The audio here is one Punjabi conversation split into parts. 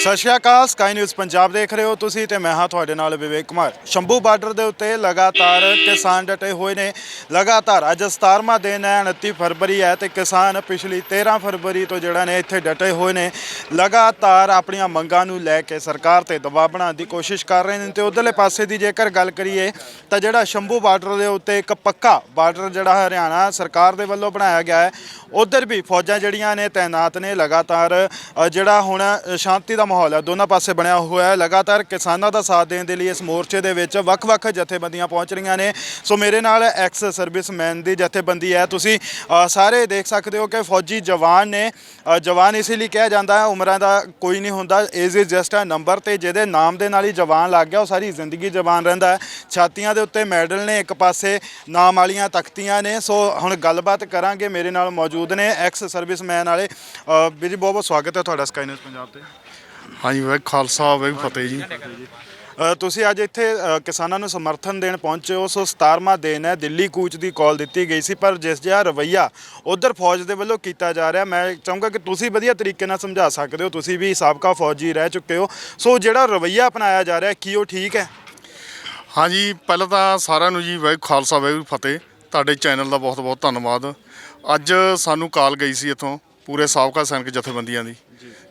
ਸਤਿ ਸ਼੍ਰੀ ਅਕਾਲ ਸਕਾਈ ਨਿਊਜ਼ ਪੰਜਾਬ ਦੇਖ ਰਹੇ ਹੋ ਤੁਸੀਂ ਤੇ ਮੈਂ ਹਾਂ ਤੁਹਾਡੇ ਨਾਲ ਵਿਵੇਕ ਕੁਮਾਰ। ਸ਼ੰਭੂ ਬਾਰਡਰ ਦੇ ਉੱਤੇ ਲਗਾਤਾਰ ਕਿਸਾਨ ਡਟੇ ਹੋਏ ਨੇ। ਲਗਾਤਾਰ ਅੱਜ 17ਵਾਂ ਦਿਨ ਹੈ 29 ਫਰਵਰੀ ਹੈ ਤੇ ਕਿਸਾਨ ਪਿਛਲੀ 13 ਫਰਵਰੀ ਤੋਂ ਜਿਹੜਾ ਨੇ ਇੱਥੇ ਡਟੇ ਹੋਏ ਨੇ। ਲਗਾਤਾਰ ਆਪਣੀਆਂ ਮੰਗਾਂ ਨੂੰ ਲੈ ਕੇ ਸਰਕਾਰ ਤੇ ਦਬਾਅ ਬਣਾਉਣ ਦੀ ਕੋਸ਼ਿਸ਼ ਕਰ ਰਹੇ ਨੇ ਤੇ ਉਧਰਲੇ ਪਾਸੇ ਦੀ ਜੇਕਰ ਗੱਲ ਕਰੀਏ ਤਾਂ ਜਿਹੜਾ ਸ਼ੰਭੂ ਬਾਰਡਰ ਦੇ ਉੱਤੇ ਇੱਕ ਪੱਕਾ ਬਾਰਡਰ ਜਿਹੜਾ ਹਰਿਆਣਾ ਸਰਕਾਰ ਦੇ ਵੱਲੋਂ ਬਣਾਇਆ ਗਿਆ ਹੈ, ਉਧਰ ਵੀ ਫੌਜਾਂ ਜਿਹੜੀਆਂ ਨੇ, ਤਾਇਨਾਤ ਨੇ, ਲਗਾਤਾਰ ਜਿਹੜਾ ਹੁਣ ਸ਼ਾਂਤੀ ਦਾ ਮਾਹੌਲ ਹੈ। ਦੋਨਾਂ ਪਾਸੇ ਬਣਿਆ ਹੋਇਆ ਹੈ। ਲਗਾਤਾਰ ਕਿਸਾਨਾਂ ਦਾ ਸਾਥ ਦੇਣ ਦੇ ਲਈ ਇਸ ਮੋਰਚੇ ਦੇ ਵਿੱਚ ਵੱਖ-ਵੱਖ ਜਥੇਬੰਦੀਆਂ ਪਹੁੰਚ ਰਹੀਆਂ ਨੇ। ਸੋ ਮੇਰੇ ਨਾਲ ਐਕਸ ਸਰਵਿਸਮੈਨ ਦੀ ਜਥੇਬੰਦੀ ਹੈ। ਤੁਸੀਂ ਸਾਰੇ ਦੇਖ ਸਕਦੇ ਹੋ ਕਿ ਫੌਜੀ ਜਵਾਨ ਨੇ ਜਵਾਨ ਇਸ ਲਈ ਕਿਹਾ ਜਾਂਦਾ ਹੈ ਉਮਰਾਂ ਦਾ ਕੋਈ ਨਹੀਂ ਹੁੰਦਾ। Age is just a number ਤੇ ਜਿਹਦੇ ਨਾਮ ਦੇ ਨਾਲ ਹੀ ਜਵਾਨ ਲੱਗ ਗਿਆ ਉਹ ਸਾਰੀ ਜ਼ਿੰਦਗੀ ਜਵਾਨ ਰਹਿੰਦਾ ਹੈ। ਛਾਤੀਆਂ ਦੇ ਉੱਤੇ ਮੈਡਲ ਨੇ ਇੱਕ ਪਾਸੇ ਨਾਮ ਵਾਲੀਆਂ ਤਖਤੀਆਂ ਨੇ। ਸੋ ਹੁਣ ਗੱਲਬਾਤ ਕਰਾਂਗੇ। ਮੇਰੇ ਨਾਲ ਮੌਜੂਦ ਨੇ ਐਕਸ ਸਰਵਿਸਮੈਨ ਵਾਲੇ। ਅ, ਵੀਰ ਜੀ ਬਹੁਤ ਬਹੁਤ ਸਵਾਗਤ ਹੈ ਤੁਹਾਡਾ ਸਕਾਈ ਨਿਊਜ਼ ਪੰਜਾਬ ਤੇ। ਹਾਂਜੀ ਵਾਹਿਗੁਰੂ ਖਾਲਸਾ ਵਾਹਿਗੁਰੂ ਫਤਿਹ ਜੀ। ਅ, ਤੁਸੀਂ ਅੱਜ ਇੱਥੇ ਅ, ਕਿਸਾਨਾਂ ਨੂੰ ਸਮਰਥਨ ਦੇਣ ਪਹੁੰਚੇ ਹੋ। ਸੋ 17ਵਾਂ ਦਿਨ ਹੈ ਦਿੱਲੀ ਕੂਚ ਦੀ ਕਾਲ ਦਿੱਤੀ ਗਈ ਸੀ ਪਰ ਜਿਸ ਜਿਹਾ ਰਵਈਆ ਉਧਰ ਫੌਜ ਦੇ ਵੱਲੋਂ ਕੀਤਾ ਜਾ ਰਿਹਾ ਮੈਂ ਚਾਹੂੰਗਾ ਕਿ ਤੁਸੀਂ ਵਧੀਆ ਤਰੀਕੇ ਨਾਲ ਸਮਝਾ ਸਕਦੇ ਹੋ। ਤੁਸੀਂ ਵੀ ਸਾਬਕਾ ਫੌਜੀ ਰਹਿ ਚੁੱਕੇ ਹੋ। ਸੋ ਜਿਹੜਾ ਰਵਈਆ ਅਪਣਾਇਆ ਜਾ ਰਿਹਾ ਕੀ ਉਹ ਠੀਕ ਹੈ? ਹਾਂਜੀ ਪਹਿਲਾਂ ਤਾਂ ਸਾਰਿਆਂ ਨੂੰ ਜੀ ਵਾਹਿ ਖਾਲਸਾ ਵਾਹਿਗੁਰੂ ਫਤਿਹ। ਤੁਹਾਡੇ ਚੈਨਲ ਦਾ ਬਹੁਤ ਬਹੁਤ ਧੰਨਵਾਦ। ਅੱਜ ਸਾਨੂੰ ਕਾਲ ਗਈ ਸੀ ਇੱਥੋਂ ਪੂਰੇ ਸਾਬਕਾ ਸੈਨਿਕ ਜਥੇਬੰਦੀਆਂ ਦੀ।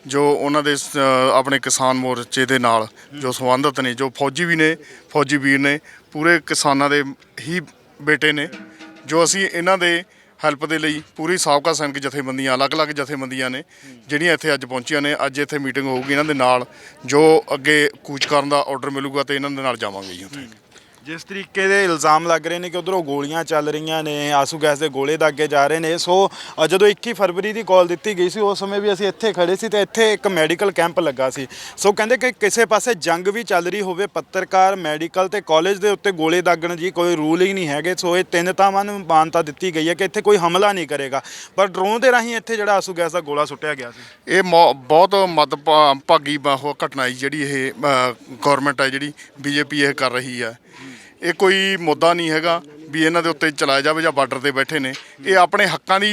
ਜੋ ਉਹਨਾਂ ਦੇ ਸ- ਆਪਣੇ ਕਿਸਾਨ ਮੋਰਚੇ ਦੇ ਨਾਲ, ਜੋ ਸੰਬੰਧਿਤ ਨੇ, ਜੋ ਫੌਜੀ ਵੀ ਨੇ, ਫੌਜੀ ਵੀਰ ਨੇ, ਪੂਰੇ ਕਿਸਾਨਾਂ ਦੇ ਹੀ ਬੇਟੇ ਨੇ, ਜੋ ਅਸੀਂ ਇਹਨਾਂ ਦੇ ਹੈਲਪ ਦੇ ਲਈ ਪੂਰੀ ਸਾਬਕਾ ਸੈਨਿਕ ਜਥੇਬੰਦੀਆਂ, ਅਲੱਗ-ਅਲੱਗ ਜਥੇਬੰਦੀਆਂ ਨੇ, ਜਿਹੜੀਆਂ ਇੱਥੇ ਅੱਜ ਪਹੁੰਚੀਆਂ ਨੇ, ਅੱਜ ਇੱਥੇ ਮੀਟਿੰਗ ਹੋਊਗੀ ਇਹਨਾਂ ਦੇ ਨਾਲ, ਜੋ ਅੱਗੇ ਕੂਚ ਕਰਨ ਦਾ ਆਰਡਰ ਮਿਲੂਗਾ ਤੇ ਇਹਨਾਂ ਦੇ ਨਾਲ ਜਾਵਾਂਗੇ ਜੀ ਉੱਥੇ। ਜਿਸ ਤਰੀਕੇ ਦੇ ਇਲਜ਼ਾਮ ਲੱਗ ਰਹੇ ਨੇ ਕਿ ਉਧਰੋਂ ਗੋਲੀਆਂ ਚੱਲ ਰਹੀਆਂ ਨੇ ਆਸੂ ਗੈਸ ਦੇ ਗੋਲੇ ਦਾਗੇ ਜਾ ਰਹੇ ਨੇ। ਸੋ ਅ, ਜਦੋਂ 21 ਫਰਵਰੀ ਦੀ ਕਾਲ ਦਿੱਤੀ ਗਈ ਸੀ ਉਸ ਸਮੇਂ ਵੀ ਅਸੀਂ ਇੱਥੇ ਖੜੇ ਸੀ ਤੇ ਇੱਥੇ ਇੱਕ ਮੈਡੀਕਲ ਕੈਂਪ ਲੱਗਾ ਸੀ। ਸੋ ਕਹਿੰਦੇ ਕਿ ਕਿਸੇ ਪਾਸੇ ਜੰਗ ਵੀ ਚੱਲ ਰਹੀ ਹੋਵੇ ਪੱਤਰਕਾਰ ਮੈਡੀਕਲ ਤੇ ਕਾਲਜ ਦੇ ਉੱਤੇ ਗੋਲੇ ਦਾਗਣ ਜੀ ਕੋਈ ਰੂਲ ਹੀ ਨਹੀਂ ਹੈਗੇ। ਸੋ ਇਹ ਤਿੰਨ ਤਾਵਾਂ ਨੂੰ ਮਾਨਤਾ ਦਿੱਤੀ ਗਈ ਹੈ ਕਿ ਇੱਥੇ ਕੋਈ ਹਮਲਾ ਨਹੀਂ ਕਰੇਗਾ। ਪਰ ਡਰੋਨ ਦੇ ਰਾਹੀਂ ਇੱਥੇ ਜਿਹੜਾ ਆਸੂ ਗੈਸ ਦਾ ਗੋਲਾ ਸੁੱਟਿਆ ਗਿਆ ਸੀ। ਇਹ ਮੌ- ਬਹੁਤ ਮਦ ਭਾਗੀ ਉਹ ਘਟਨਾ ਹੈ ਜਿਹੜੀ ਇਹ ਗਵਰਨਮੈਂਟ ਹੈ ਜਿਹੜੀ ਬੀਜੇਪੀ ਇਹ ਕਰ ਰਹੀ ਹੈ। ਇਹ ਕੋਈ ਮੁੱਦਾ ਨਹੀਂ ਹੈਗਾ ਵੀ ਇਹਨਾਂ ਦੇ ਉੱਤੇ ਚਲਾਇਆ ਜਾਵੇ ਜਾਂ ਬਾਰਡਰ ਤੇ ਬੈਠੇ ਨੇ। ਇਹ ਆਪਣੇ ਹੱਕਾਂ ਦੀ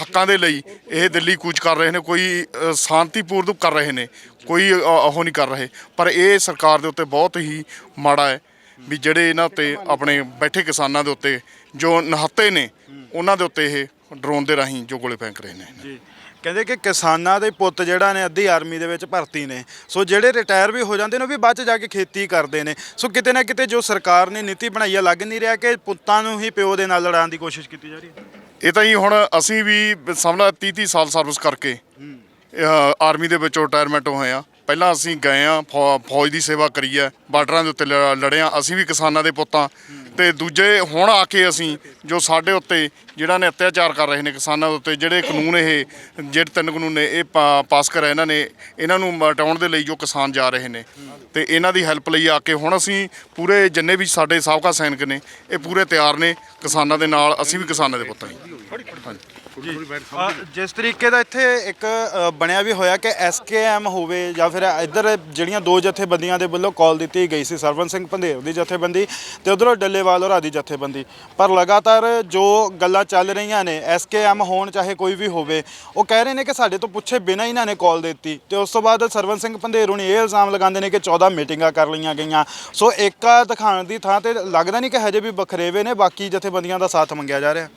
ਹੱਕਾਂ ਦੇ ਲਈ ਇਹ ਦਿੱਲੀ ਕੂਚ ਕਰ ਰਹੇ ਨੇ ਕੋਈ ਅ, ਸ਼ਾਂਤੀਪੂਰਵਕ ਕਰ ਰਹੇ ਨੇ ਕੋਈ ਉਹ ਨਹੀਂ ਕਰ ਰਹੇ। ਪਰ ਇਹ ਸਰਕਾਰ ਦੇ ਉੱਤੇ ਬਹੁਤ ਹੀ ਮਾੜਾ ਹੈ ਵੀ ਜਿਹੜੇ ਇਹਨਾਂ ਉੱਤੇ ਆਪਣੇ ਬੈਠੇ ਕਿਸਾਨਾਂ ਦੇ ਉੱਤੇ ਜੋ ਨਿਹੱਤੇ ਨੇ ਉਹਨਾਂ ਦੇ ਉੱਤੇ ਇਹ ਡਰੋਨ ਦੇ ਰਾਹੀਂ ਜੋ ਗੋਲੇ ਫੈਂਕ ਰਹੇ ਨੇ। ਜੀ। ਕਹਿੰਦੇ ਕਿ ਕਿਸਾਨਾਂ ਦੇ ਪੁੱਤ ਜਿਹੜਾ ਨੇ ਅੱਧੀ ਆਰਮੀ ਦੇ ਵਿੱਚ ਭਰਤੀ ਨੇ। ਸੋ ਜਿਹੜੇ ਰਿਟਾਇਰ ਵੀ ਹੋ ਜਾਂਦੇ ਨੇ ਉਹ ਵੀ ਬਾਅਦ ਚ ਜਾ ਕੇ ਖੇਤੀ ਕਰਦੇ ਨੇ। ਸੋ ਕਿਤੇ ਨਾ ਕਿਤੇ ਜੋ ਸਰਕਾਰ ਨੇ ਨੀਤੀ ਬਣਾਈ ਆ ਲੱਗ ਨਹੀਂ ਰਿਹਾ ਕਿ ਪੁੱਤਾਂ ਨੂੰ ਹੀ ਪਿਓ ਦੇ ਨਾਲ ਲੜਾਉਣ ਦੀ ਕੋਸ਼ਿਸ਼ ਕੀਤੀ ਜਾ ਰਹੀ ਹੈ। ਇਹ ਤਾਂ ਹੀ ਹੁਣ ਅਸੀਂ ਵੀ ਸਮਝਾ 30 30 ਸਾਲ ਸਰਵਿਸ ਕਰਕੇ ਆਰਮੀ ਦੇ ਵਿੱਚੋਂ ਰਿਟਾਇਰਮੈਂਟ ਹੋਏ ਆ। ਪਹਿਲਾਂ ਅਸੀਂ ਗਏ ਆ ਫੌਜ ਦੀ ਸੇਵਾ ਕਰੀ ਹੈ, ਬਾਰਡਰਾਂ ਦੇ ਉੱਤੇ ਲ- ਲੜੇ ਅਸੀਂ ਵੀ ਕਿਸਾਨਾਂ ਦੇ ਪੁੱਤਾਂ। ਤੇ ਦੂਜੇ ਹੁਣ ਆ ਕੇ ਅਸੀਂ, ਜੋ ਸਾਡੇ ਉੱਤੇ ਜਿਹੜਾ ਨੇ ਅਤਿਆਚਾਰ ਕਰ ਰਹੇ ਨੇ ਕਿਸਾਨਾਂ ਦੇ ਉੱਤੇ, ਜਿਹੜੇ ਕਾਨੂੰਨ ਇਹ, ਜਿਹੜੇ ਤਿੰਨ ਕਾਨੂੰਨ ਨੇ, ਇਹ ਪਾਸ ਕਰਿਆ ਇਹਨਾਂ ਨੇ, ਇਹਨਾਂ ਨੂੰ ਮਟਾਉਣ ਦੇ ਲਈ ਜੋ ਕਿਸਾਨ ਜਾ ਰਹੇ ਨੇ। ਤੇ ਇਹਨਾਂ ਦੀ ਹੈਲਪ ਲਈ ਆ ਕੇ ਹੁਣ ਅਸੀਂ ਪੂਰੇ ਜਿੰਨੇ ਵੀ ਸਾਡੇ ਸਾਬਕਾ ਸੈਨਿਕ ਨੇ, ਇਹ ਪੂਰੇ ਤਿਆਰ ਨੇ ਕਿਸਾਨਾਂ ਦੇ ਨਾਲ, ਅਸੀਂ ਵੀ ਕਿਸਾਨਾਂ ਦੇ ਪੁੱਤ ਹਾਂ। ਅ, ਜਿਸ ਤਰੀਕੇ ਦਾ ਇੱਥੇ ਇੱਕ ਅ, ਬਣਿਆ ਵੀ ਹੋਇਆ ਕਿ ਐਸਕੇਐਮ ਹੋਵੇ ਜਾਂ ਫਿਰ ਇੱਧਰ ਜਿਹੜੀਆਂ ਦੋ ਜਥੇਬੰਦੀਆਂ ਦੇ ਵੱਲੋਂ ਕਾਲ ਦਿੱਤੀ ਗਈ ਸੀ ਸਰਵਨ ਸਿੰਘ ਪੰਧੇਰ ਦੀ ਜਥੇਬੰਦੀ ਤੇ ਉਧਰੋਂ ਡੱਲੇਵਾਲ ਹੋਰਾਂ ਦੀ ਜਥੇਬੰਦੀ। ਪਰ ਲਗਾਤਾਰ ਜੋ ਗੱਲਾਂ ਚੱਲ ਰਹੀਆਂ ਨੇ ਐਸਕੇਐਮ ਹੋਣ ਚਾਹੇ ਕੋਈ ਵੀ ਹੋਵੇ ਉਹ ਕਹਿ ਰਹੇ ਨੇ ਕਿ ਸਾਡੇ ਤੋਂ ਪੁੱਛੇ ਬਿਨਾਂ ਇਹਨਾਂ ਨੇ ਕਾਲ ਦਿੱਤੀ। ਤੇ ਉਸ ਤੋਂ ਬਾਅਦ ਸਰਵਨ ਸਿੰਘ ਪੰਧੇਰ ਹੁਣੀ ਇਹ ਇਲਜ਼ਾਮ ਲਗਾਉਂਦੇ ਨੇ ਕਿ 14 ਮੀਟਿੰਗਾਂ ਕਰ ਲਈਆਂ ਗਈਆਂ। ਸੋ ਏਕਾ ਦਿਖਾਉਣ ਦੀ ਥਾਂ ਤੇ ਲੱਗਦਾ ਨਹੀਂ ਕਿ ਹਜੇ ਵੀ ਬਖਰੇਵੇ ਨੇ ਬਾਕੀ ਜਥੇਬੰਦੀਆਂ ਦਾ ਸਾਥ ਮੰਗਿਆ ਜਾ ਰਿਹਾ।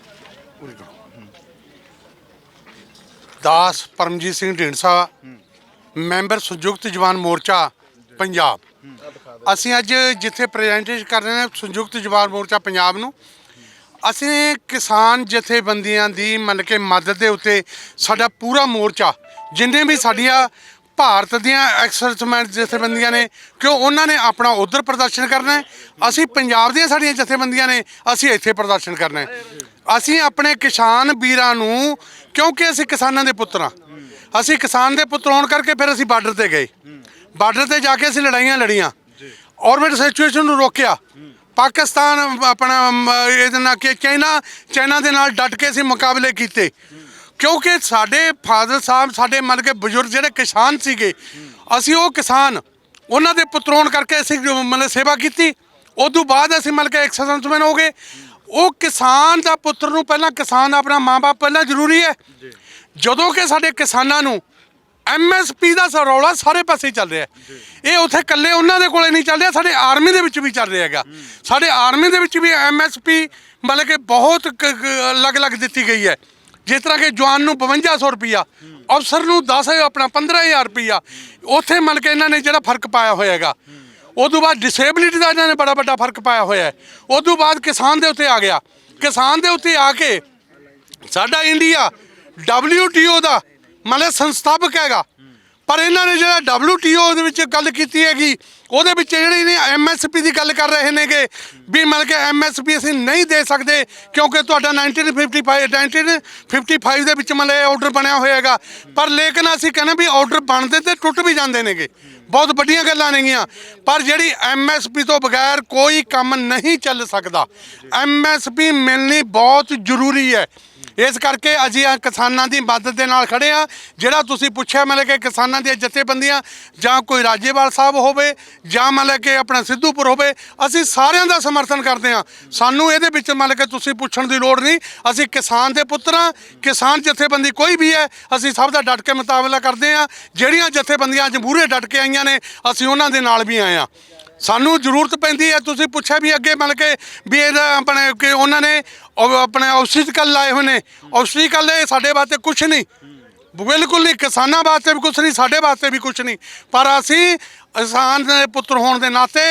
ਦਾਸ ਪਰਮਜੀਤ ਸਿੰਘ ਢੀਂਡਸਾ, ਮੈਂਬਰ ਸੰਯੁਕਤ ਜਵਾਨ ਮੋਰਚਾ, ਪੰਜਾਬ। ਅਸੀਂ ਅੱਜ ਜਿੱਥੇ ਪ੍ਰੈਜੈਂਟੇਸ਼ਨ ਕਰ ਰਹੇ ਹਾਂ, ਸੰਯੁਕਤ ਜਵਾਨ ਮੋਰਚਾ ਪੰਜਾਬ ਨੂੰ, ਅਸੀਂ ਕਿਸਾਨ ਜਥੇਬੰਦੀਆਂ ਦੀ ਮੰਨ ਕੇ ਮਦਦ ਦੇ ਉੱਤੇ ਸਾਡਾ ਪੂਰਾ ਮੋਰਚਾ, ਜਿੰਨੇ ਵੀ ਸਾਡੀਆਂ ਭਾਰਤ ਦੀਆਂ ਐਕਸਰਸਮੈਂਟ ਜਥੇਬੰਦੀਆਂ ਨੇ, ਕਿਉਂ ਉਹਨਾਂ ਨੇ ਆਪਣਾ ਉਧਰ ਪ੍ਰਦਰਸ਼ਨ ਕਰਨਾ ਹੈ? ਅਸੀਂ ਪੰਜਾਬ ਦੀਆਂ ਸਾਡੀਆਂ ਜਥੇਬੰਦੀਆਂ ਨੇ, ਅਸੀਂ ਇੱਥੇ ਪ੍ਰਦਰਸ਼ਨ ਕਰਨਾ ਹੈ। ਅਸੀਂ ਆਪਣੇ ਕਿਸਾਨ ਵੀਰਾਂ ਨੂੰ ਕਿਉਂਕਿ ਅਸੀਂ ਕਿਸਾਨਾਂ ਦੇ ਪੁੱਤਰ ਅਸੀਂ ਕਿਸਾਨ ਦੇ ਪੁੱਤਰ ਹੋਣ ਕਰਕੇ ਫਿਰ ਅਸੀਂ ਬਾਰਡਰ ਤੇ ਗਏ। ਬਾਰਡਰ ਤੇ ਜਾ ਕੇ ਅਸੀਂ ਲੜਾਈਆਂ ਲੜੀਆਂ। ਔਰਬਿਟ ਸਿਚੁਏਸ਼ਨ ਨੂੰ ਰੋਕਿਆ। ਪਾਕਿਸਤਾਨ ਆਪਣਾ ਇਹਦੇ ਨਾਲ ਕਿ ਚਾਈਨਾ ਚਾਈਨਾ ਦੇ ਨਾਲ ਡਟ ਕੇ ਅਸੀਂ ਮੁਕਾਬਲੇ ਕੀਤੇ। ਕਿਉਂਕਿ ਸਾਡੇ ਫਾਦਰ ਸਾਹਿਬ ਸਾਡੇ ਮੰਨ ਕੇ ਬਜ਼ੁਰਗ ਜਿਹੜੇ ਕਿਸਾਨ ਸੀਗੇ ਅਸੀਂ ਉਹ ਕਿਸਾਨ ਉਹਨਾਂ ਦੇ ਪੁੱਤਰੋਂ ਕਰਕੇ ਅਸੀਂ ਮਤਲਬ ਸੇਵਾ ਕੀਤੀ। ਤੋਂ ਬਾਅਦ ਅਸੀਂ ਮਤਲਬ ਕਿ ਐਕਸਰਸਾਈਜ਼ਮੈਨ ਹੋ ਗਏ। ਉਹ ਕਿਸਾਨ ਦਾ ਪੁੱਤਰ ਨੂੰ ਪਹਿਲਾਂ ਕਿਸਾਨ ਆਪਣਾ ਮਾਂ-ਬਾਪ ਪਹਿਲਾਂ ਜ਼ਰੂਰੀ ਹੈ। ਜਦੋਂ ਕਿ ਸਾਡੇ ਕਿਸਾਨਾਂ ਨੂੰ ਐਮਐਸਪੀ ਦਾ ਸ- ਰੌਲਾ ਸਾਰੇ ਪਾਸੇ ਚੱਲ ਰਿਹਾ। ਇਹ ਉੱਥੇ ਇਕੱਲੇ ਉਹਨਾਂ ਦੇ ਕੋਲੇ ਨਹੀਂ ਚੱਲ ਰਿਹਾ ਸਾਡੇ ਆਰਮੀ ਦੇ ਵਿੱਚ ਵੀ ਚੱਲ ਰਿਹਾ ਹੈਗਾ। ਸਾਡੇ ਆਰਮੀ ਦੇ ਵਿੱਚ ਵੀ ਐਮਐਸਪੀ ਮਤਲਬ ਕਿ ਬਹੁਤ ਅਲੱਗ-ਅਲੱਗ ਦਿੱਤੀ ਗਈ ਹੈ। ਜਿਸ ਤਰ੍ਹਾਂ ਕਿ ਜਵਾਨ ਨੂੰ 5200 ਰੁਪਿਆ ਅਫਸਰ ਨੂੰ 10 ਆਪਣਾ 15000 ਰੁਪਿਆ ਉੱਥੇ ਮੰਨ ਕੇ ਇਹਨਾਂ ਨੇ ਜਿਹੜਾ ਫ਼ਰਕ ਪਾਇਆ ਹੋਇਆ ਹੈਗਾ। ਉਦੋਂ ਬਾਅਦ ਡਿਸੇਬਿਲਿਟੀ ਦਾ ਇਹਨਾਂ ਨੇ ਬੜਾ ਵੱਡਾ ਫ਼ਰਕ ਪਾਇਆ ਹੋਇਆ ਹੈ। ਤੋਂ ਬਾਅਦ ਕਿਸਾਨ ਦੇ ਉੱਤੇ ਆ ਗਿਆ। ਕਿਸਾਨ ਦੇ ਉੱਤੇ ਆ ਕੇ ਸਾਡਾ ਇੰਡੀਆ WTO ਦਾ ਮਤਲਬ ਸੰਸਥਾਪਕ ਹੈਗਾ। ਪਰ ਇਹਨਾਂ ਨੇ ਜਿਹੜਾ WTO ਦੇ ਵਿੱਚ ਗੱਲ ਕੀਤੀ ਹੈਗੀ, ਉਹਦੇ ਵਿੱਚ ਜਿਹੜੇ ਨੇ MSP ਦੀ ਗੱਲ ਕਰ ਰਹੇ ਨੇਗੇ, ਵੀ ਮਤਲਬ ਕਿ MSP ਅਸੀਂ ਨਹੀਂ ਦੇ ਸਕਦੇ ਕਿਉਂਕਿ ਤੁਹਾਡਾ 1955 1955 ਦੇ ਵਿੱਚ ਮਤਲਬ ਆਰਡਰ ਬਣਿਆ ਹੋਇਆ ਹੈਗਾ। ਪਰ ਲੇਕਿਨ ਅਸੀਂ ਕਹਿੰਦੇ ਵੀ ਆਰਡਰ ਬਣਦੇ ਤੇ ਟੁੱਟ ਵੀ ਜਾਂਦੇ ਨੇਗੇ। ਬਹੁਤ ਵੱਡੀਆਂ ਗੱਲਾਂ ਨੇਗੀਆਂ। ਪਰ ਜਿਹੜੀ ਐਮਐਸਪੀ ਤੋਂ ਬਗੈਰ ਕੋਈ ਕੰਮ ਨਹੀਂ ਚੱਲ ਸਕਦਾ। ਐਮਐਸਪੀ ਮਿਲਣੀ ਬਹੁਤ ਜ਼ਰੂਰੀ ਹੈ। ਇਸ ਕਰਕੇ ਅਸੀਂ ਆ ਕਿਸਾਨਾਂ ਦੀ ਮਦਦ ਦੇ ਨਾਲ ਖੜੇ ਆ ਜਿਹੜਾ ਤੁਸੀਂ ਪੁੱਛਿਆ ਮਤਲਬ ਕਿ ਕਿਸਾਨਾਂ ਦੀਆਂ ਜਥੇਬੰਦੀਆਂ ਜਾਂ ਕੋਈ ਰਾਜੇਵਾਲ ਸਾਹਿਬ ਹੋਵੇ ਜਾਂ ਮਤਲਬ ਕਿ ਆਪਣਾ ਸਿੱਧੂਪੁਰ ਹੋਵੇ, ਅਸੀਂ ਸਾਰਿਆਂ ਦਾ ਸਮਰਥਨ ਕਰਦੇ ਆ ਸਾਨੂੰ ਇਹਦੇ ਵਿੱਚ ਮਤਲਬ ਕਿ ਤੁਸੀਂ ਪੁੱਛਣ ਦੀ ਲੋੜ ਨਹੀਂ। ਅਸੀਂ ਕਿਸਾਨ ਦੇ ਪੁੱਤਰਾਂ ਕਿਸਾਨ ਜਥੇਬੰਦੀ ਕੋਈ ਵੀ ਹੈ, ਅਸੀਂ ਸਭ ਦਾ ਡਟ ਕੇ ਮੁਕਾਬਲਾ ਕਰਦੇ ਆ ਜਿਹੜੀਆਂ ਜਥੇਬੰਦੀਆਂ ਅੱਜ ਮੂਹਰੇ ਡਟ ਕੇ ਆਈਆਂ ਨੇ, ਅਸੀਂ ਉਹਨਾਂ ਦੇ ਨਾਲ ਵੀ ਆਏ ਆ ਸਾਨੂੰ ਜ਼ਰੂਰਤ ਪੈਂਦੀ ਹੈ, ਤੁਸੀਂ ਪੁੱਛਿਆ ਵੀ ਅੱਗੇ ਮਤਲਬ ਕਿ ਵੀ ਇਹਦਾ ਆਪਣੇ ਕਿ ਉਹਨਾਂ ਨੇ ਉਹ ਆਪਣੇ ਔਸ਼ਿਕਲ ਲਾਏ ਹੋਏ ਨੇ। ਔਸ਼ਿਕਲ ਇਹ ਸਾਡੇ ਵਾਸਤੇ ਕੁਝ ਨਹੀਂ। ਬਿਲਕੁਲ ਨਹੀਂ, ਕਿਸਾਨਾਂ ਵਾਸਤੇ ਵੀ ਕੁਝ ਨਹੀਂ, ਸਾਡੇ ਵਾਸਤੇ ਵੀ ਕੁਝ ਨਹੀਂ। ਪਰ ਅਸੀਂ ਇਨਸਾਨ ਦੇ ਪੁੱਤਰ ਹੋਣ ਦੇ ਨਾਤੇ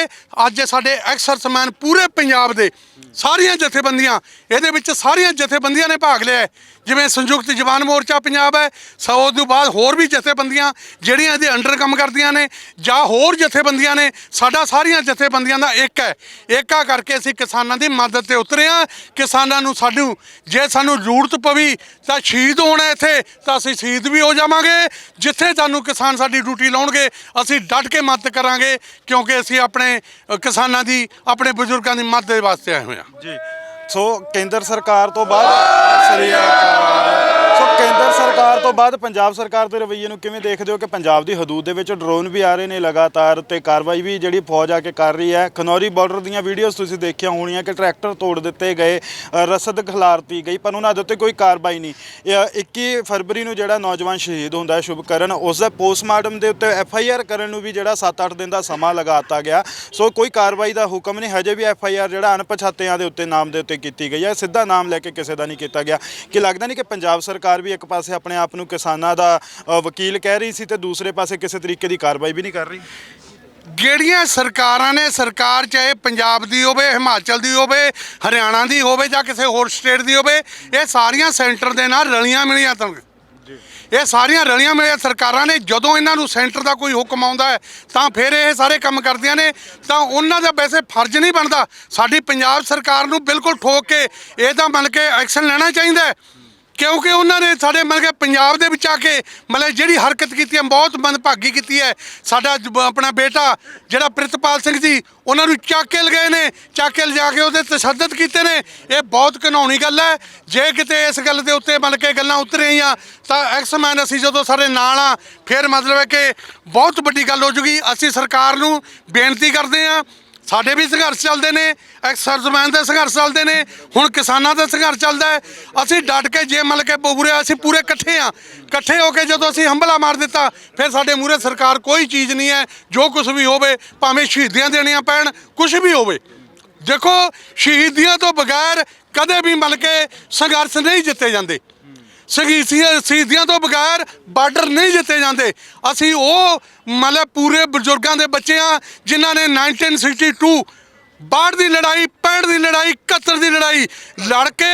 ਅੱਜ ਸਾਡੇ ਐਕਸਰਸਮੈਨ ਪੂਰੇ ਪੰਜਾਬ ਦੇ ਸਾਰੀਆਂ ਜਥੇਬੰਦੀਆਂ, ਇਹਦੇ ਵਿੱਚ ਸਾਰੀਆਂ ਜਥੇਬੰਦੀਆਂ ਨੇ ਭਾਗ ਲਿਆ ਜਿਵੇਂ ਸੰਯੁਕਤ ਜਵਾਨ ਮੋਰਚਾ ਪੰਜਾਬ ਹੈ, ਸੌ ਤੋਂ ਬਾਅਦ ਹੋਰ ਵੀ ਜਥੇਬੰਦੀਆਂ ਜਿਹੜੀਆਂ ਇਹਦੇ ਅੰਡਰ ਕੰਮ ਕਰਦੀਆਂ ਨੇ, ਜਾਂ ਹੋਰ ਜਥੇਬੰਦੀਆਂ ਨੇ, ਸਾਡਾ ਸਾਰੀਆਂ ਜਥੇਬੰਦੀਆਂ ਦਾ ਇੱਕ ਹੈ। ਏਕਾ ਕਰਕੇ ਅਸੀਂ ਕਿਸਾਨਾਂ ਦੀ ਮਦਦ ਤੇ ਉਤਰੇ ਹਾਂ। ਕਿਸਾਨਾਂ ਨੂੰ ਸਾਨੂੰ, ਜੇ ਸਾਨੂੰ ਜ਼ਰੂਰਤ ਪਈ ਤਾਂ ਸ਼ਹੀਦ ਹੋਣਾ ਇੱਥੇ, ਤਾਂ ਅਸੀਂ ਸ਼ਹੀਦ ਵੀ ਹੋ ਜਾਵਾਂਗੇ। ਜਿੱਥੇ ਸਾਨੂੰ ਕਿਸਾਨ ਸਾਡੀ ਡਿਊਟੀ ਲਾਉਣਗੇ, ਅਸੀਂ ਡਟ ਕੇ ਮਦਦ ਕਰਾਂਗੇ, ਕਿਉਂਕਿ ਅਸੀਂ ਆਪਣੇ ਕਿਸਾਨਾਂ ਦੀ, ਆਪਣੇ ਬਜ਼ੁਰਗਾਂ ਦੀ ਮਦਦ ਦੇ ਵਾਸਤੇ ਆਏ ਹੋਏ ਹਾਂ ਜੀ ਸੋ ਕੇਂਦਰ ਸਰਕਾਰ ਤੋਂ ਬਾਅਦ ਸ੍ਰੀ ਅਕਾਲ। ਕੇਂਦਰ ਸਰਕਾਰ ਤੋਂ ਬਾਅਦ ਪੰਜਾਬ ਸਰਕਾਰ ਦੇ ਰਵੱਈਏ ਨੂੰ ਕਿਵੇਂ ਦੇਖਦੇ ਹੋ ਕਿ ਪੰਜਾਬ ਦੀ ਹਦੂਦ ਦੇ ਵਿੱਚ ਡਰੋਨ ਵੀ ਆ ਰਹੇ ਨੇ ਲਗਾਤਾਰ ਤੇ ਕਾਰਵਾਈ ਵੀ ਜਿਹੜੀ ਫੌਜ ਆ ਕੇ ਕਰ ਰਹੀ ਹੈ। ਖਨੌਰੀ ਬਾਰਡਰ ਦੀਆਂ ਵੀਡੀਓਜ਼ ਤੁਸੀਂ ਦੇਖੀਆਂ ਹੋਣੀਆਂ ਕਿ ਟਰੈਕਟਰ ਤੋੜ ਦਿੱਤੇ ਗਏ ਅ, ਰਸਦ ਖਿਲਾਰਤੀ ਗਈ ਪਰ ਉਹਨਾਂ ਦੇ ਉੱਤੇ ਕੋਈ ਕਾਰਵਾਈ ਨਹੀਂ। ਇਹ 21 ਫਰਵਰੀ ਨੂੰ ਜਿਹੜਾ ਨੌਜਵਾਨ ਸ਼ਹੀਦ ਹੁੰਦਾ ਹੈ ਸ਼ੁਭਕਰਨ ਉਸ ਦਾ ਪੋਸਟਮਾਰਟਮ ਦੇ ਉੱਤੇ ਐਫ ਆਈ ਆਰ ਕਰਨ ਨੂੰ ਵੀ ਜਿਹੜਾ 7-8 ਦਿਨ ਦਾ ਸਮਾਂ ਲਗਾਤਾ ਗਿਆ। ਸੋ ਕੋਈ ਕਾਰਵਾਈ ਦਾ ਹੁਕਮ ਨਹੀਂ ਹਜੇ ਵੀ ਐਫ ਆਈ ਆਰ ਜਿਹੜਾ ਅਣਪਛਾਤਿਆਂ ਦੇ ਉੱਤੇ ਨਾਮ ਦੇ ਉੱਤੇ ਕੀਤੀ ਗਈ ਹੈ। ਸਿੱਧਾ ਨਾਮ ਲੈ ਕੇ ਕਿਸੇ ਦਾ ਨਹੀਂ ਕੀਤਾ ਗਿਆ। ਕਿ ਲੱਗਦਾ ਨਹੀਂ ਕਿ ਪੰਜਾਬ ਸਰਕਾਰ ਵੀ ਇੱਕ ਪਾਸੇ ਆਪਣੇ ਆਪ ਨੂੰ ਕਿਸਾਨਾਂ ਦਾ ਅ, ਵਕੀਲ ਕਹਿ ਰਹੀ ਸੀ ਤੇ ਦੂਸਰੇ ਪਾਸੇ ਕਿਸੇ ਤਰੀਕੇ ਦੀ ਕਾਰਵਾਈ ਵੀ ਨਹੀਂ ਕਰ ਰਹੀ। ਜਿਹੜੀਆਂ ਸਰਕਾਰਾਂ ਨੇ ਸਰਕਾਰ ਚਾਹੇ ਪੰਜਾਬ ਦੀ ਹੋਵੇ ਹਿਮਾਚਲ ਦੀ ਹੋਵੇ ਹਰਿਆਣਾ ਦੀ ਹੋਵੇ ਜਾਂ ਕਿਸੇ ਹੋਰ ਸਟੇਟ ਦੀ ਹੋਵੇ ਇਹ ਸਾਰੀਆਂ ਸੈਂਟਰ ਦੇ ਨਾਲ ਰਲੀਆਂ ਮਿਲੀਆਂ ਤਾਂ। ਇਹ ਸਾਰੀਆਂ ਰਲੀਆਂ ਮਿਲੀਆਂ ਸਰਕਾਰਾਂ ਨੇ ਜਦੋਂ ਇਹਨਾਂ ਨੂੰ ਸੈਂਟਰ ਦਾ ਕੋਈ ਹੁਕਮ ਆਉਂਦਾ ਹੈ ਤਾਂ ਫਿਰ ਇਹ ਸਾਰੇ ਕੰਮ ਕਰਦੀਆਂ ਨੇ ਤਾਂ ਉਹਨਾਂ ਦਾ ਵੈਸੇ ਫਰਜ਼ ਨਹੀਂ ਬਣਦਾ। ਸਾਡੀ ਪੰਜਾਬ ਸਰਕਾਰ ਨੂੰ ਬਿਲਕੁਲ ਠੋਕ ਕੇ ਇਹਦਾ ਮੰਨ ਕੇ ਐਕਸ਼ਨ ਲੈਣਾ ਚਾਹੀਦਾ ਹੈ। ਕਿਉਂਕਿ ਉਹਨਾਂ ਨੇ ਸਾਡੇ ਮਤਲਬ ਕਿ ਪੰਜਾਬ ਦੇ ਵਿੱਚ ਆ ਕੇ ਮਤਲਬ ਜਿਹੜੀ ਹਰਕਤ ਕੀਤੀ ਹੈ, ਬਹੁਤ ਮੰਦਭਾਗੀ ਕੀਤੀ ਹੈ। ਸਾਡਾ ਜ- ਆਪਣਾ ਬੇਟਾ ਜਿਹੜਾ ਪ੍ਰਿਤਪਾਲ ਸਿੰਘ ਜੀ, ਉਹਨਾਂ ਨੂੰ ਚੱਕ ਕੇ ਲਗਾਏ ਨੇ, ਚੱਕ ਕੇ ਲਿਜਾ ਕੇ ਉਹਦੇ ਤਸ਼ੱਦਦ ਕੀਤੇ ਨੇ। ਇਹ ਬਹੁਤ ਘਿਨਾਉਣੀ ਗੱਲ ਹੈ। ਜੇ ਕਿਤੇ ਇਸ ਗੱਲ ਦੇ ਉੱਤੇ ਮਤਲਬ ਕਿ ਗੱਲਾਂ ਉਤਰੀਆਂ, ਤਾਂ ਐਕਸਮੈਨ ਅਸੀਂ ਜਦੋਂ ਸਾਡੇ ਨਾਲ ਆ, ਫਿਰ ਮਤਲਬ ਹੈ ਕਿ ਬਹੁਤ ਵੱਡੀ ਗੱਲ ਹੋ ਜੂਗੀ। ਅਸੀਂ ਸਰਕਾਰ ਨੂੰ ਬੇਨਤੀ ਕਰਦੇ ਹਾਂ ਸਾਡੇ ਵੀ ਸੰਘਰਸ਼ ਚੱਲਦੇ ਨੇ ਐਕਸਰਸਮੈਨ ਦੇ ਸੰਘਰਸ਼ ਚੱਲਦੇ ਨੇ, ਹੁਣ ਕਿਸਾਨਾਂ ਦਾ ਸੰਘਰਸ਼ ਚੱਲਦਾ ਹੈ। ਅਸੀਂ ਡਟ ਕੇ ਜੇ ਮਤਲਬ ਕਿ ਪੂਰੇ ਅਸੀਂ ਪੂਰੇ ਇਕੱਠੇ ਆ। ਇਕੱਠੇ ਹੋ ਕੇ ਜਦੋਂ ਅਸੀਂ ਹੰਬਲਾ ਮਾਰ ਦਿੱਤਾ, ਫਿਰ ਸਾਡੇ ਮੂਰੇ ਸਰਕਾਰ ਕੋਈ ਚੀਜ਼ ਨਹੀਂ ਹੈ, ਜੋ ਕੁਝ ਵੀ ਹੋਵੇ, ਭਾਵੇਂ ਸ਼ਹੀਦੀਆਂ ਦੇਣੀਆਂ ਪੈਣ ਕੁਝ ਵੀ ਹੋਵੇ। ਦੇਖੋ, ਸ਼ਹੀਦੀਆਂ ਤੋਂ ਬਗੈਰ ਕਦੇ ਵੀ ਮਤਲਬ ਕਿ ਸੰਘਰਸ਼ ਨਹੀਂ ਜਿੱਤੇ ਜਾਂਦੇ। ਸ਼ਹੀਦੀਆਂ ਸ਼ਹੀਦੀਆਂ ਤੋਂ ਬਗੈਰ ਬਾਰਡਰ ਨਹੀਂ ਜਿੱਤੇ ਜਾਂਦੇ। ਅਸੀਂ ਉਹ ਮਤਲਬ ਪੂਰੇ ਬਜ਼ੁਰਗਾਂ ਦੇ ਬੱਚੇ ਆ ਜਿਨ੍ਹਾਂ ਨੇ 1962 ਬਾੜ ਦੀ ਲੜਾਈ 65 ਦੀ ਲੜਾਈ 71 ਦੀ ਲੜਾਈ ਲੜ ਕੇ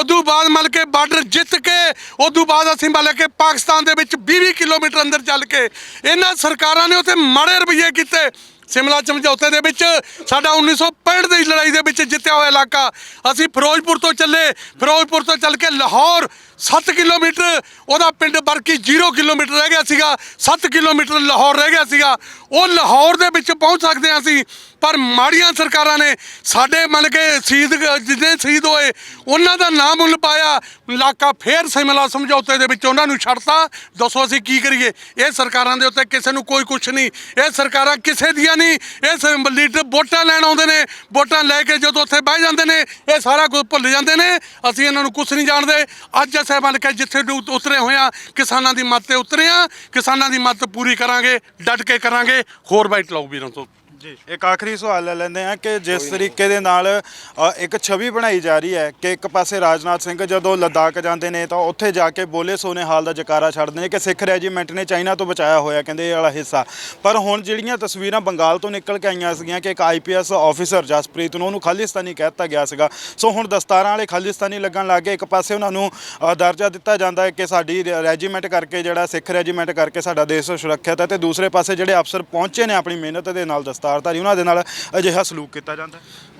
ਉਦੋਂ ਬਾਅਦ ਮਤਲਬ ਕਿ ਬਾਰਡਰ ਜਿੱਤ ਕੇ ਉਦੋਂ ਬਾਅਦ ਅਸੀਂ ਮਤਲਬ ਕਿ ਪਾਕਿਸਤਾਨ ਦੇ ਵਿੱਚ 20 ਕਿਲੋਮੀਟਰ ਅੰਦਰ ਚੱਲ ਕੇ ਇਹਨਾਂ ਸਰਕਾਰਾਂ ਨੇ ਉੱਥੇ ਮਾੜੇ ਰਵੱਈਏ ਕੀਤੇ। ਸਿਮਲਾ ਸਮਝੌਤੇ ਦੇ ਵਿੱਚ ਸਾਡਾ 1965 ਦੀ ਲੜਾਈ ਦੇ ਵਿੱਚ ਜਿੱਤਿਆ ਹੋਇਆ ਇਲਾਕਾ। ਅਸੀਂ ਫਿਰੋਜ਼ਪੁਰ ਤੋਂ ਚੱਲੇ। ਫਿਰੋਜ਼ਪੁਰ ਤੋਂ ਚੱਲ ਕੇ ਲਾਹੌਰ 7 ਕਿਲੋਮੀਟਰ, ਉਹਦਾ ਪਿੰਡ ਬਰਕੀ 0 ਕਿਲੋਮੀਟਰ ਰਹਿ ਗਿਆ ਸੀਗਾ। 7 ਕਿਲੋਮੀਟਰ ਲਾਹੌਰ ਰਹਿ ਗਿਆ ਸੀਗਾ। ਉਹ ਲਾਹੌਰ ਦੇ ਵਿੱਚ ਪਹੁੰਚ ਸਕਦੇ ਹਾਂ ਅਸੀਂ। ਪਰ ਮਾੜੀਆਂ ਸਰਕਾਰਾਂ ਨੇ ਸਾਡੇ ਮਤਲਬ ਕਿ ਸ਼ਹੀਦ ਜਿਹਦੇ ਸ਼ਹੀਦ ਹੋਏ, ਉਹਨਾਂ ਦਾ ਨਾਮ ਮੁੱਲ ਪਾਇਆ। ਇਲਾਕਾ ਫੇਰ ਸਿਮਲਾ ਸਮਝੌਤੇ ਦੇ ਵਿੱਚ ਉਹਨਾਂ ਨੂੰ ਛੱਡਤਾ। ਦੱਸੋ ਅਸੀਂ ਕੀ ਕਰੀਏ? ਇਹ ਸਰਕਾਰਾਂ ਦੇ ਉੱਤੇ ਕਿਸੇ ਨੂੰ ਕੋਈ ਕੁਝ ਨਹੀਂ। ਇਹ ਸਰਕਾਰਾਂ ਕਿਸੇ ਦੀਆਂ ਨਹੀਂ। ਇਹ ਸਿਰਫ ਲੀਡਰ ਵੋਟਾਂ ਲੈਣ ਆਉਂਦੇ ਨੇ। ਵੋਟਾਂ ਲੈ ਕੇ ਜਦੋਂ ਉੱਥੇ ਬਹਿ ਜਾਂਦੇ ਨੇ, ਇਹ ਸਾਰਾ ਕੁਝ ਭੁੱਲ ਜਾਂਦੇ ਨੇ। ਅਸੀਂ ਇਹਨਾਂ ਨੂੰ ਕੁਝ ਨਹੀਂ ਜਾਣਦੇ। ਅੱਜ ਅਸੀਂ ਬਣ ਕੇ ਜਿੱਥੇ ਉਤਰੇ ਹੋਏ ਆ ਕਿਸਾਨਾਂ ਦੀ ਮੱਤ ਤੇ ਉਤਰੇ ਆ ਕਿਸਾਨਾਂ ਦੀ ਮੱਤ ਪੂਰੀ ਕਰਾਂਗੇ, ਡਟ ਕੇ ਕਰਾਂਗੇ। ਹੋਰ ਬਾਈਟ ਲਾਓ ਵੀਰਾਂ ਤੋਂ। ਜੀ। ਇੱਕ ਆਖਰੀ ਸਵਾਲ ਲੈ ਲੈਂਦੇ ਆ ਕਿ ਜਿਸ ਤਰੀਕੇ ਦੇ ਨਾਲ ਅ, ਇੱਕ ਛਵੀ ਬਣਾਈ ਜਾ ਰਹੀ ਹੈ ਕਿ ਇੱਕ ਪਾਸੇ ਰਾਜਨਾਥ ਸਿੰਘ ਜਦੋਂ ਲੱਦਾਖ ਜਾਂਦੇ ਨੇ ਤਾਂ ਉੱਥੇ ਜਾ ਕੇ ਬੋਲੇ ਸੋਨੇ ਹਾਲ ਦਾ ਜਕਾਰਾ ਛੱਡਦੇ ਨੇ ਕਿ ਸਿੱਖ ਰੈਜੀਮੈਂਟ ਨੇ ਚਾਈਨਾ ਤੋਂ ਬਚਾਇਆ ਹੋਇਆ ਕਹਿੰਦੇ ਇਹ ਵਾਲਾ ਹਿੱਸਾ। ਪਰ ਹੁਣ ਜਿਹੜੀਆਂ ਤਸਵੀਰਾਂ ਬੰਗਾਲ ਤੋਂ ਨਿਕਲ ਕੇ ਆਈਆਂ ਸੀਗੀਆਂ ਕਿ ਇੱਕ ਆਈਪੀਐਸ ਆਫੀਸਰ ਜਸਪ੍ਰੀਤ ਨੂੰ ਉਹਨੂੰ ਖਾਲਿਸਤਾਨੀ ਕਹਿ ਦਿੱਤਾ ਗਿਆ ਸੀਗਾ। ਸੋ ਹੁਣ ਦਸਤਾਰਾਂ ਵਾਲੇ ਖਾਲਿਸਤਾਨੀ ਲੱਗਣ ਲੱਗ ਗਏ। ਇੱਕ ਪਾਸੇ ਉਹਨਾਂ ਨੂੰ ਅ, ਦਰਜਾ ਦਿੱਤਾ ਜਾਂਦਾ ਹੈ ਕਿ ਸਾਡੀ ਰੈ- ਰੈਜੀਮੈਂਟ ਕਰਕੇ ਜਿਹੜਾ ਸਿੱਖ ਰੈਜੀਮੈਂਟ ਕਰਕੇ ਸਾਡਾ ਦੇਸ਼ ਸੁਰੱਖਿਅਤ ਹੈ ਤੇ ਦੂਸਰੇ ਪਾਸੇ ਜਿਹੜੇ ਅਫਸਰ ਪਹੁੰਚੇ ਨੇ ਆਪਣੀ ਮਿਹਨਤ ਦੇ ਨਾਲ ਦਸਤਾਰਧਾਰੀ ਉਹਨਾਂ ਦੇ ਨਾਲ ਅਜਿਹਾ ਸਲੂਕ ਕੀਤਾ ਜਾਂਦਾ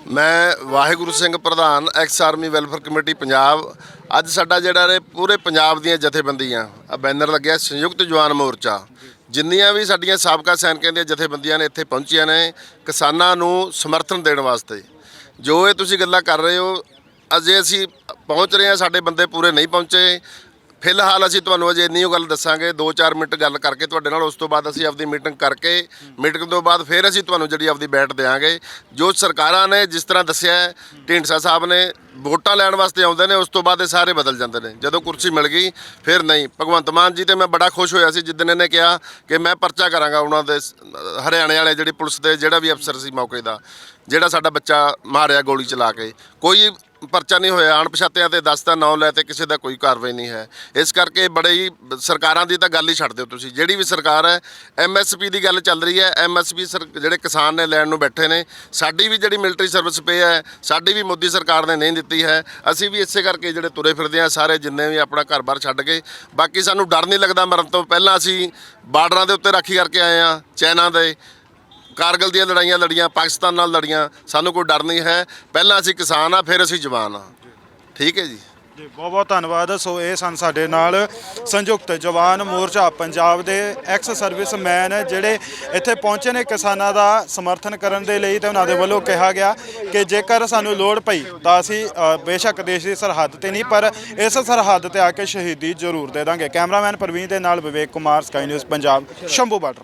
ਮੈਂ ਵਾਹਿਗੁਰੂ ਸਿੰਘ ਪ੍ਰਧਾਨ, ex army welfare committee, Punjab. ਅੱਜ ਸਾਡਾ ਜਿਹੜਾ ਨੇ ਪੂਰੇ ਪੰਜਾਬ ਦੀਆਂ ਜਥੇਬੰਦੀਆਂ, ਆ ਬੈਨਰ ਲੱਗਿਆ, ਸੰਯੁਕਤ ਜਵਾਨ ਮੋਰਚਾ। ਜਿੰਨੀਆਂ ਵੀ ਸਾਡੀਆਂ ਸਾਬਕਾ ਸੈਨਿਕਾਂ ਦੀਆਂ ਜਥੇਬੰਦੀਆਂ ਨੇ ਇੱਥੇ ਪਹੁੰਚੀਆਂ ਨੇ, ਕਿਸਾਨਾਂ ਨੂੰ ਸਮਰਥਨ ਦੇਣ ਵਾਸਤੇ। ਜੋ ਇਹ ਤੁਸੀਂ ਗੱਲਾਂ ਕਰ ਰਹੇ ਹੋ, ਅਜੇ ਅਸੀਂ ਪਹੁੰਚ ਰਹੇ ਹਾਂ, ਸਾਡੇ ਬੰਦੇ ਪੂਰੇ ਨਹੀਂ ਪਹੁੰਚੇ। ਫਿਲਹਾਲ ਅਸੀਂ ਤੁਹਾਨੂੰ ਅਜੇ ਇੰਨੀ ਉਹ ਗੱਲ ਦੱਸਾਂਗੇ 2-4 ਮਿੰਟ ਗੱਲ ਕਰਕੇ ਤੁਹਾਡੇ ਨਾਲ, ਉਸ ਤੋਂ ਬਾਅਦ ਅਸੀਂ ਆਪਦੀ ਮੀਟਿੰਗ ਕਰਕੇ ਮੀਟਿੰਗ ਤੋਂ ਬਾਅਦ ਫਿਰ ਅਸੀਂ ਤੁਹਾਨੂੰ ਜਿਹੜੀ ਆਪਦੀ ਬੈਠ ਦੇਵਾਂਗੇ ਜੋ ਸਰਕਾਰਾਂ ਨੇ ਜਿਸ ਤਰ੍ਹਾਂ ਦੱਸਿਆ ਢੀਂਡਸਾ ਸਾਹਿਬ ਨੇ ਵੋਟਾਂ ਲੈਣ ਵਾਸਤੇ ਆਉਂਦੇ ਨੇ, ਉਸ ਤੋਂ ਬਾਅਦ ਇਹ ਸਾਰੇ ਬਦਲ ਜਾਂਦੇ ਨੇ। ਜਦੋਂ ਕੁਰਸੀ ਮਿਲ ਗਈ, ਫਿਰ ਨਹੀਂ। ਭਗਵੰਤ ਮਾਨ ਜੀ ਤੇ ਮੈਂ ਬੜਾ ਖੁਸ਼ ਹੋਇਆ ਸੀ ਜਿੱਦਣ ਇਹਨੇ ਕਿਹਾ ਕਿ ਮੈਂ ਪਰਚਾ ਕਰਾਂਗਾ ਉਹਨਾਂ ਦੇ ਹਰਿਆਣੇ ਵਾਲੇ ਜਿਹੜੀ ਪੁਲਿਸ ਦੇ ਜਿਹੜਾ ਵੀ ਅਫਸਰ ਸੀ ਮੌਕੇ ਦਾ, ਜਿਹੜਾ ਸਾਡਾ ਬੱਚਾ ਮਾਰਿਆ ਗੋਲੀ ਚਲਾ ਕੇ। ਕੋਈ ਪਰਚਾ ਨਹੀਂ ਹੋਇਆ, ਅਣਪਛਾਤਿਆਂ ਤੇ ਦਸਤਾ ਨਾਂ ਲੈ ਤੇ ਕਿਸੇ ਦਾ ਕੋਈ ਕਾਰਵਾਈ ਨਹੀਂ ਹੈ। ਇਸ ਕਰਕੇ ਬੜੇ ਹੀ ਸਰਕਾਰਾਂ ਦੀ ਤਾਂ ਗੱਲ ਹੀ ਛੱਡ ਦਿਓ ਤੁਸੀਂ। ਜਿਹੜੀ ਵੀ ਸਰਕਾਰ ਹੈ ਐਮਐਸਪੀ ਦੀ ਗੱਲ ਚੱਲ ਰਹੀ ਹੈ। ਐਮਐਸਪੀ ਜਿਹੜੇ ਕਿਸਾਨ ਨੇ ਲੈਣ ਨੂੰ ਬੈਠੇ ਨੇ, ਸਾਡੀ ਵੀ ਜਿਹੜੀ ਮਿਲਟਰੀ ਸਰਵਿਸ ਪੇ ਹੈ, ਸਾਡੀ ਵੀ ਮੋਦੀ ਸਰਕਾਰ ਨੇ ਨਹੀਂ ਦਿੱਤੀ ਹੈ। ਅਸੀਂ ਵੀ ਇਸੇ ਕਰਕੇ ਜਿਹੜੇ ਤੁਰੇ ਫਿਰਦੇ ਆ ਸਾਰੇ ਜਿੰਨੇ ਵੀ ਆਪਣਾ ਘਰ-ਬਾਰ ਛੱਡ ਕੇ। ਬਾਕੀ ਸਾਨੂੰ ਡਰ ਨਹੀਂ ਲੱਗਦਾ ਮਰਨ ਤੋਂ। ਪਹਿਲਾਂ ਅਸੀਂ ਬਾਰਡਰਾਂ ਦੇ ਉੱਤੇ ਰਾਖੀ ਕਰਕੇ ਆਏ ਆ ਚਾਈਨਾ ਦੇ। ਕਾਰਗਲ ਦੀਆਂ ਲੜਾਈਆਂ ਲੜੀਆਂ, ਪਾਕਿਸਤਾਨ ਨਾਲ ਲੜੀਆਂ, ਸਾਨੂੰ ਕੋਈ ਡਰ ਨਹੀਂ ਹੈ। ਪਹਿਲਾਂ ਅਸੀਂ ਕਿਸਾਨ ਆ, ਫਿਰ ਅਸੀਂ ਜਵਾਨ ਆ। ਠੀਕ ਹੈ ਜੀ? ਜੀ, ਬਹੁਤ ਬਹੁਤ ਧੰਨਵਾਦ। ਸੋ ਇਹ ਸਨ ਸਾਡੇ ਨਾਲ ਸੰਯੁਕਤ ਜਵਾਨ ਮੋਰਚਾ ਪੰਜਾਬ ਦੇ ਐਕਸ ਸਰਵਿਸਮੈਨ ਜਿਹੜੇ ਇੱਥੇ ਪਹੁੰਚੇ ਨੇ ਕਿਸਾਨਾਂ ਦਾ ਸਮਰਥਨ ਕਰਨ ਦੇ ਲਈ ਤੇ ਉਹਨਾਂ ਦੇ ਵੱਲੋਂ ਕਿਹਾ ਗਿਆ ਕਿ ਜੇਕਰ ਸਾਨੂੰ ਲੋੜ ਪਈ ਤਾਂ ਅਸੀਂ ਬੇਸ਼ੱਕ ਦੇਸ਼ ਦੀ ਸਰਹੱਦ ਤੇ ਨਹੀਂ, ਪਰ ਇਸ ਸਰਹੱਦ ਤੇ ਆ ਕੇ ਸ਼ਹੀਦੀ ਜ਼ਰੂਰ ਦੇ ਦਾਂਗੇ। ਕੈਮਰਾਮੈਨ ਪ੍ਰਵੀਨ ਦੇ ਨਾਲ Vivek Kumar sky news Punjab, Shambhu border.